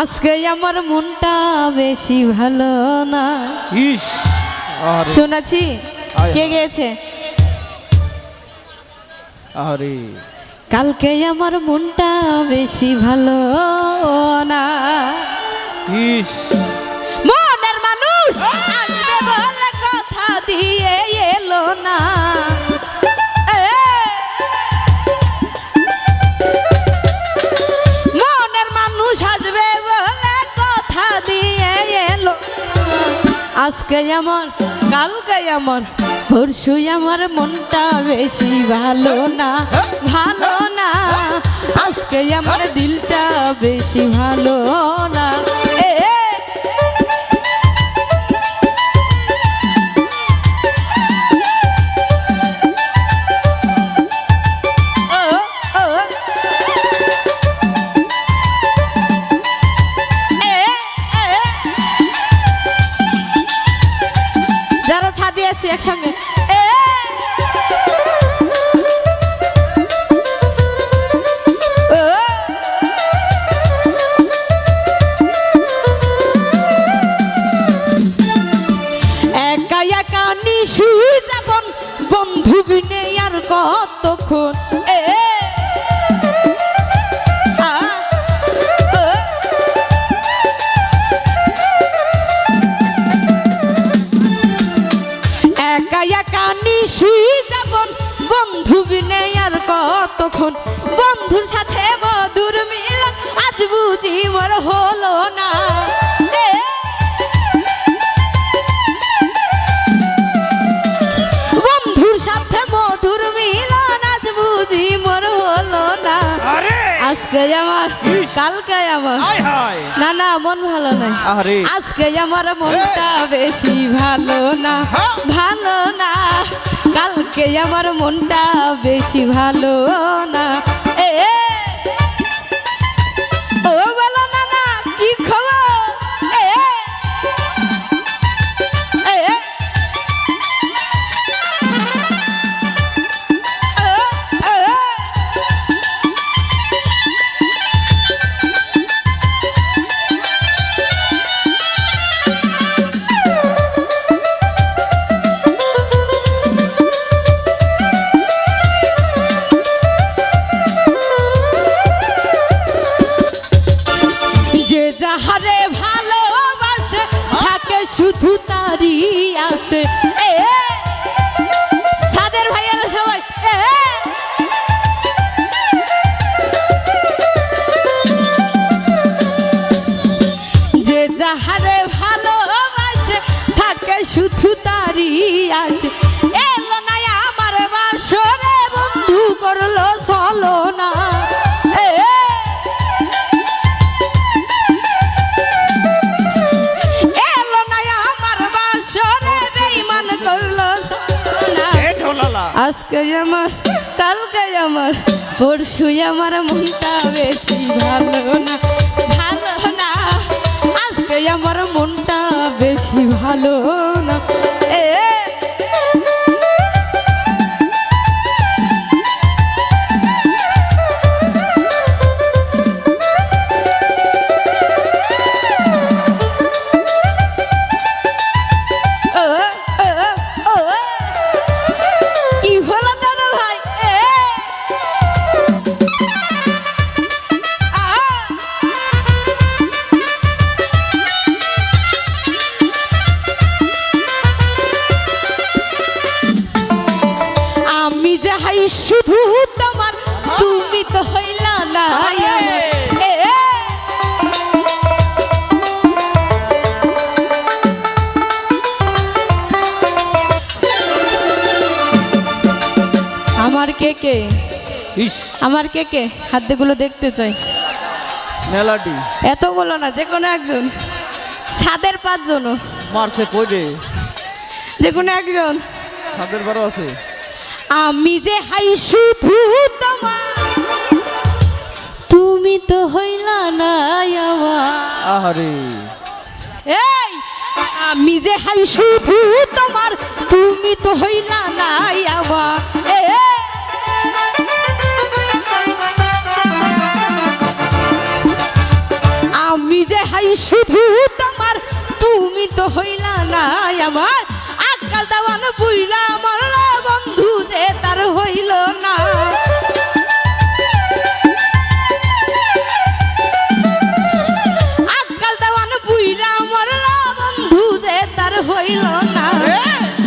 আজকে আমার মনটা বেশি ভালো না। ইস কে গেছে আরে। কালকে আমার মনটা বেশি ভালো না। ইস। মনের মানুষ আসবে বলে কথা দিয়ে এলো না। আজকে যেমন, কালকে যেমন, পরশু আমার মনটা বেশি ভালো না ভালো না। আজকে আমার দিলটা বেশি ভালো না। আমার কালকে আমার। না না মন ভালো নাই। আজকে আমার মনটা বেশি ভালো না হ্যাঁ। ভালো না। কালকে আমার মনটা বেশি ভালো না। আজকে আমার, কালকে আমার, পরশু আমার মনটা বেশি ভালো না ভালো না। আজকে আমার মনটা বেশি ভালো না। কে কে? হাতগুলো দেখতে চাই। মেলাডি। এতগুলো না যে কোনো একজন। ছাদের পাঁচজন মারছে কই রে? যে কোনো একজন। সাদের বারো আছে। আমি যে হাই শুধু তোমার। তুমি তো হইলা না আমার। আহারে। এই আমি যে হাই শুধু তোমার। তুমি তো হইলা না আমার। হইলা না আমার। আকাল দেওয়ান বুইলা মরলা বন্ধু যে তার হইল না। আকাল দেওয়ান বুইলা মরলা বন্ধু যে তার হইল না।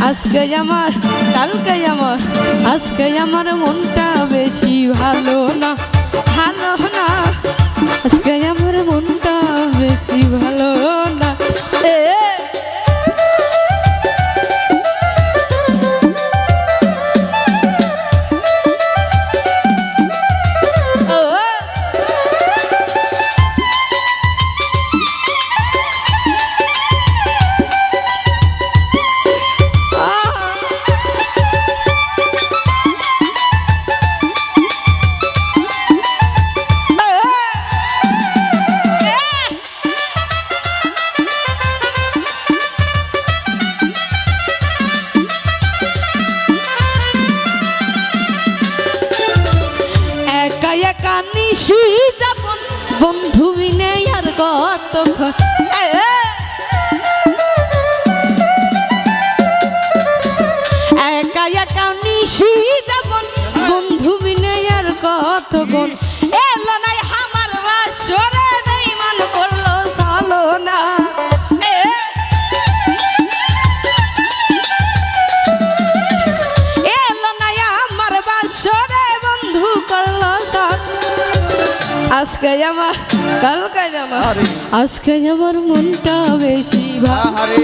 আজকে আমার কালকে আমার আজকে আমার মনটা বেশি ভালো না। ভালো না। আজকে আমার আজকে আমার কালকে আমার। আজকে আমার মনটা বেশি ভালো।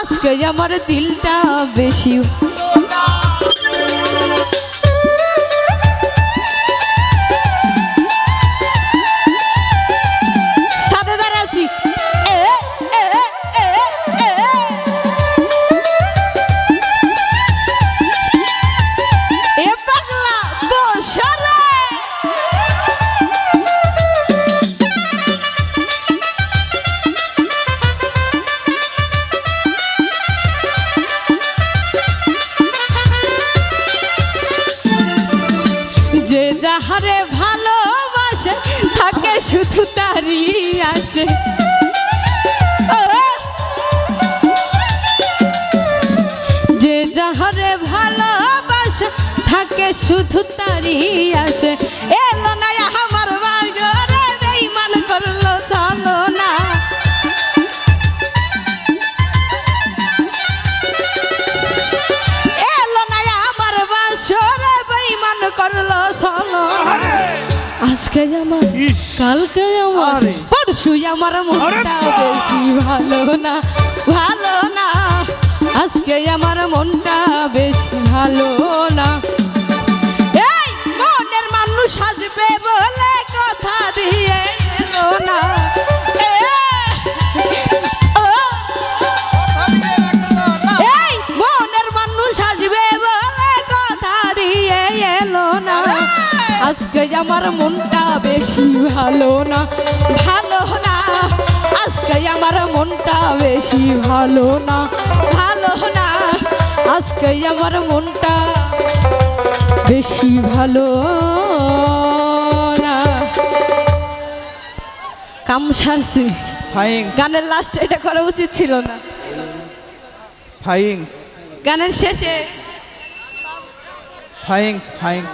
আজকে আমার দিলটা বেশি যে যাহারে ভালোবাসে, থাকে শুধু তারই আছে। যে যাহারে ভালোবাসে, থাকে শুধু তারই আছে। এলো না আজকে আমার কালকে আমার। পরশু আমার মনটা বেশি ভালো না ভালো না। আজকে আমার মনটা বেশি ভালো না। এই মনের মানুষ আসবে বলে কথা দিয়ে আমার মনটা বেশি ভালো না ভালো না। আজকে আমার মনটা বেশি ভালো না ভালো না। আজকে আমার মনটা বেশি ভালো না। কাম সারছি। গানের লাস্ট এটা করা উচিত ছিল না। গানের শেষে ফাইংস ফাইংস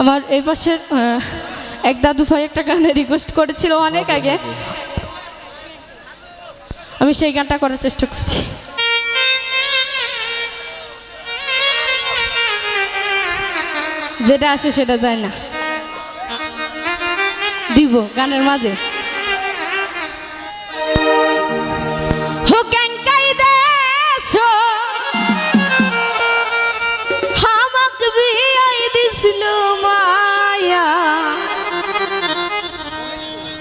আমার এই পাশের এক দাদু ভাই একটা গানে রিকোয়েস্ট করেছিল অনেক আগে। আমি সেই গানটা করার চেষ্টা করছি। যেটা আসে সেটা যায় না। দিব গানের মাঝে।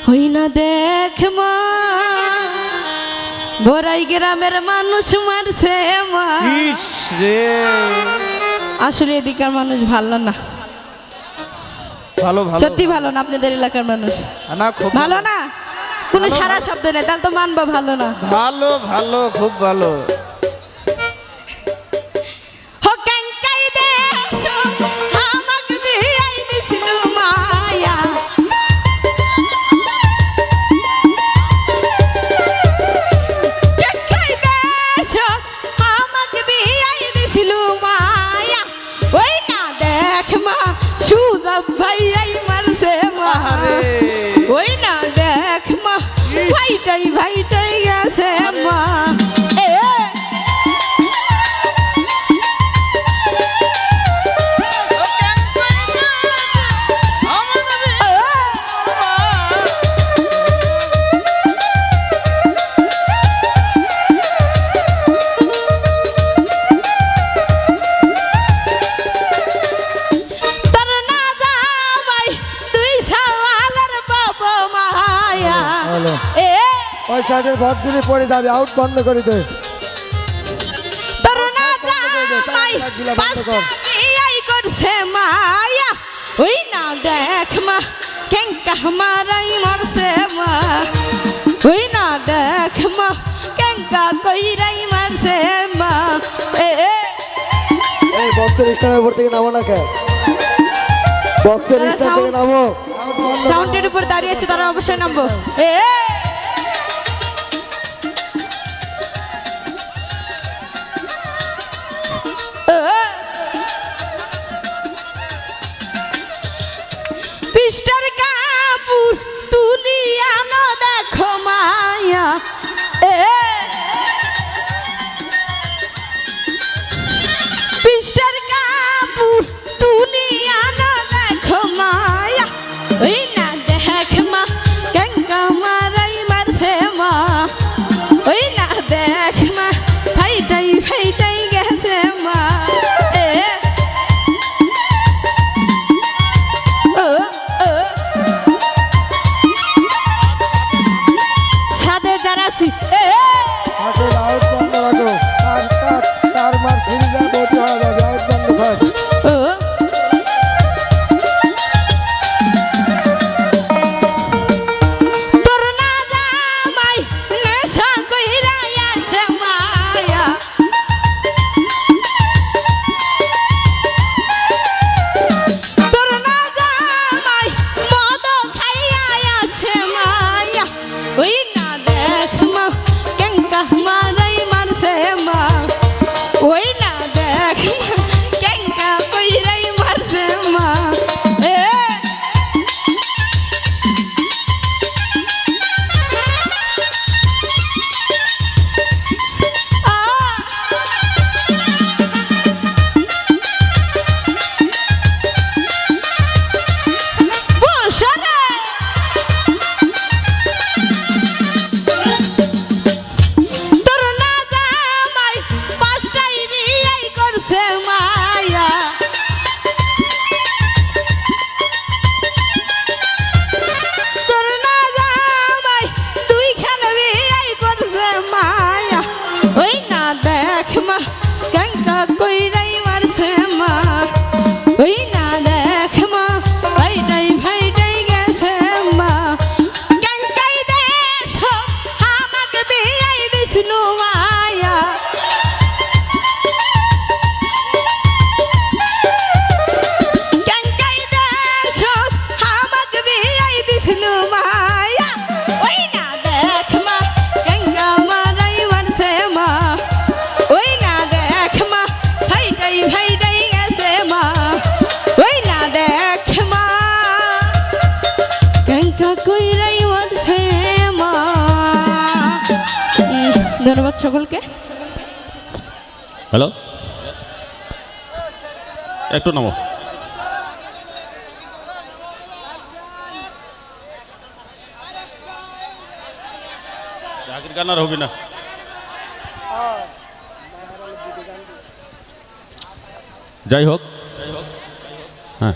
হই না দেখ মা বড়াই গ্রামের মানুষ মারছে মা। আসলে এদিকার মানুষ ভালো না। ভালো সত্যি ভালো না আপনাদের এলাকার মানুষ। ভালো না? কোনো সারা শব্দ নেই তাহলে তো মানবা ভালো না। ভালো ভালো খুব ভালো। Vai ভাইটাই ভাইটাই। পায়ের বজ্রে পড়ে যাবে আউট বন্ধ করে দে। না দেখ মা মারাই মারছে মা। এ নামো দাঁড়িয়েছে তারা অবশ্যই নামবো। এ। ধন্যবাদ সকলকে। হ্যালো? একটু নামো। জাকির গানার হবি না। যাই হোক। হ্যাঁ।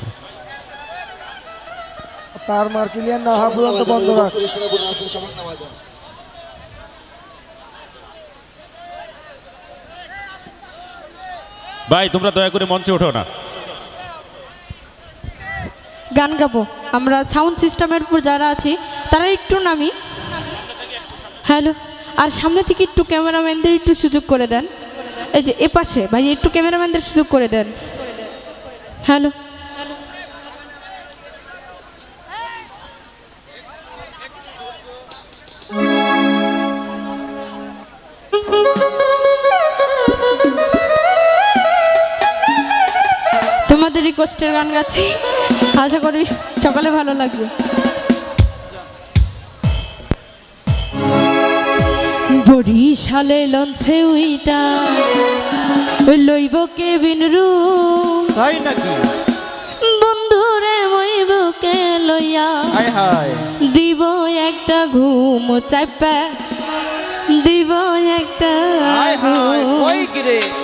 তার মার ক্লিয়ার না হওয়া পর্যন্ত বন্ধ রাখ। ভাই তোমরা দয়া করে মঞ্চে ওঠো না। গান গাবো। আমরা সাউন্ড সিস্টেমের উপর যারা আছি তারা একটু নামি। হ্যালো আর সামনে থেকে একটু ক্যামেরাম্যানদের একটু সুযোগ করে দেন। এই যে এ পাশে ভাই একটু ক্যামেরাম্যানদের সুযোগ করে দেন। হ্যালো রিকোয়েস্টের গান গাচ্ছি। আশা করি সকালে ভালো লাগবে। বরিশালে লঞ্চে উইটা ওই লইব কেবিন রু তাই নাকি? বন্ধুরে কে লইয়া? হায় হায়। দিব একটা ঘুম চাপা দিব একটা হায় হায় ঘুম।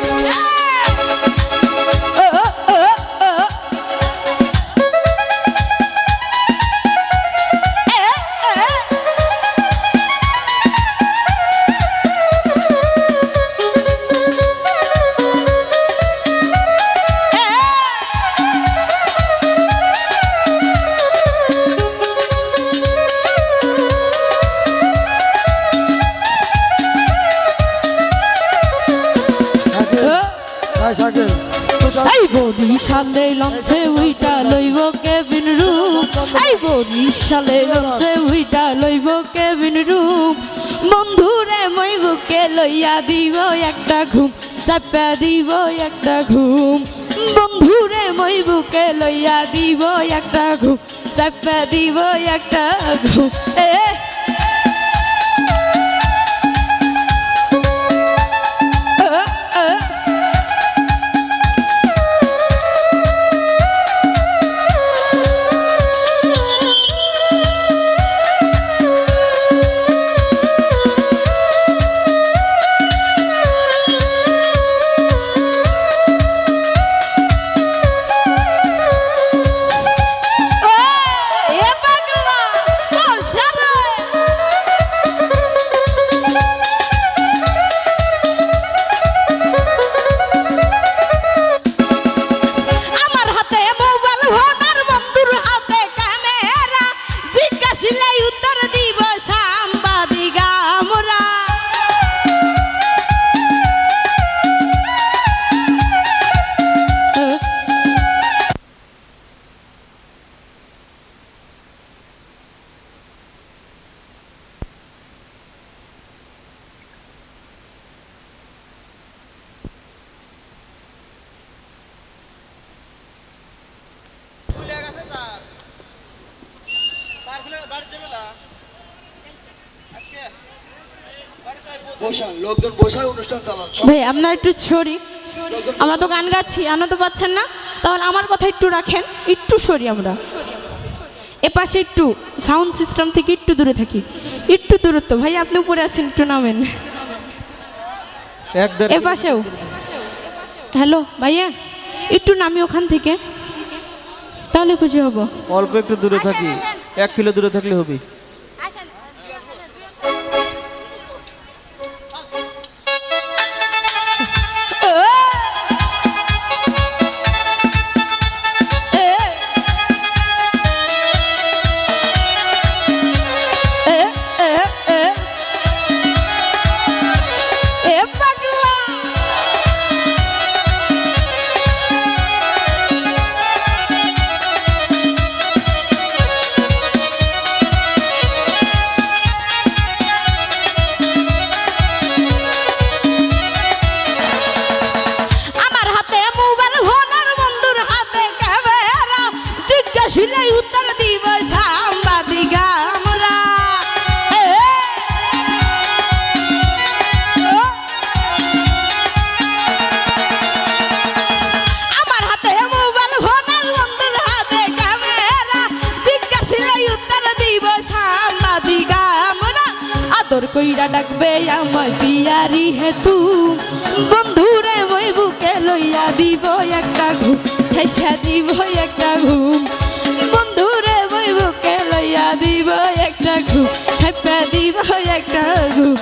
বরিশালে লঞ্চে উইটা লইব কেবিন রুম এই বরিশালে লঞ্চে উইটা লইব কেবিন রুম বন্ধুরে মই বুকে লইয়া দিব একটা ঘুম, চাপা দিব একটা ঘুম। বন্ধুরে মই বুকে লইয়া দিব একটা ঘুম, চাপা দিব একটা ঘুম। ভাই আপনার একটু সরি। আমরা তো গান গাচ্ছি আনন্দ পাচ্ছেন না। তাহলে আমার কথা একটু রাখেন একটু সরি আমরা। এপাশে একটু সাউন্ড সিস্টেম থেকে একটু দূরে থাকি। একটু দূরত্ব ভাই আপনি উপরে আছেন একটু নামেন। এক দেড় এ পাশেও। হ্যালো ভাইয়া একটু নামি ওখান থেকে। তাহলে খুশি হব। অল্প একটু দূরে থাকি। এক কিলো দূরে থাকলে হবে। আদর কইরা ডাকবে আমার পিয়ারি হেতু বন্ধুরে, মই বুকে লইয়া দিব একটা ঘুম, হেসা দিব একটা ঘুম। বন্ধুরে, মই বুকে লইয়া দিব একটা ঘুম হেপা দিব একটা ঘুম।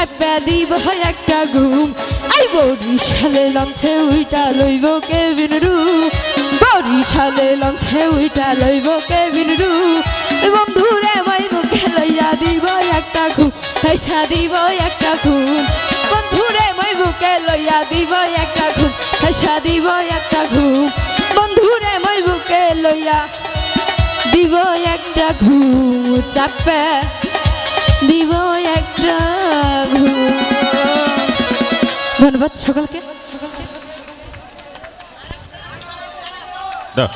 চাপা দিব একটা ঘুম। আই বরিশালে লঞ্চে উইটা লইব কেবিন রু। বরিশালে লঞ্চে উইটা লইব কেবিন রু। বন্ধুরে মই বুকে লইয়া দিব একটা ঘুম হাইসা দিব একটা ঘুম। বন্ধুরে মই বুকে লইয়া দিব একটা ঘুম হাইসা দিব একটা ঘুম। বন্ধুরে মই বুকে লইয়া দিব একটা ঘুম, চাপে দিব একটা ধন্যবাদ সকলকে। দাও।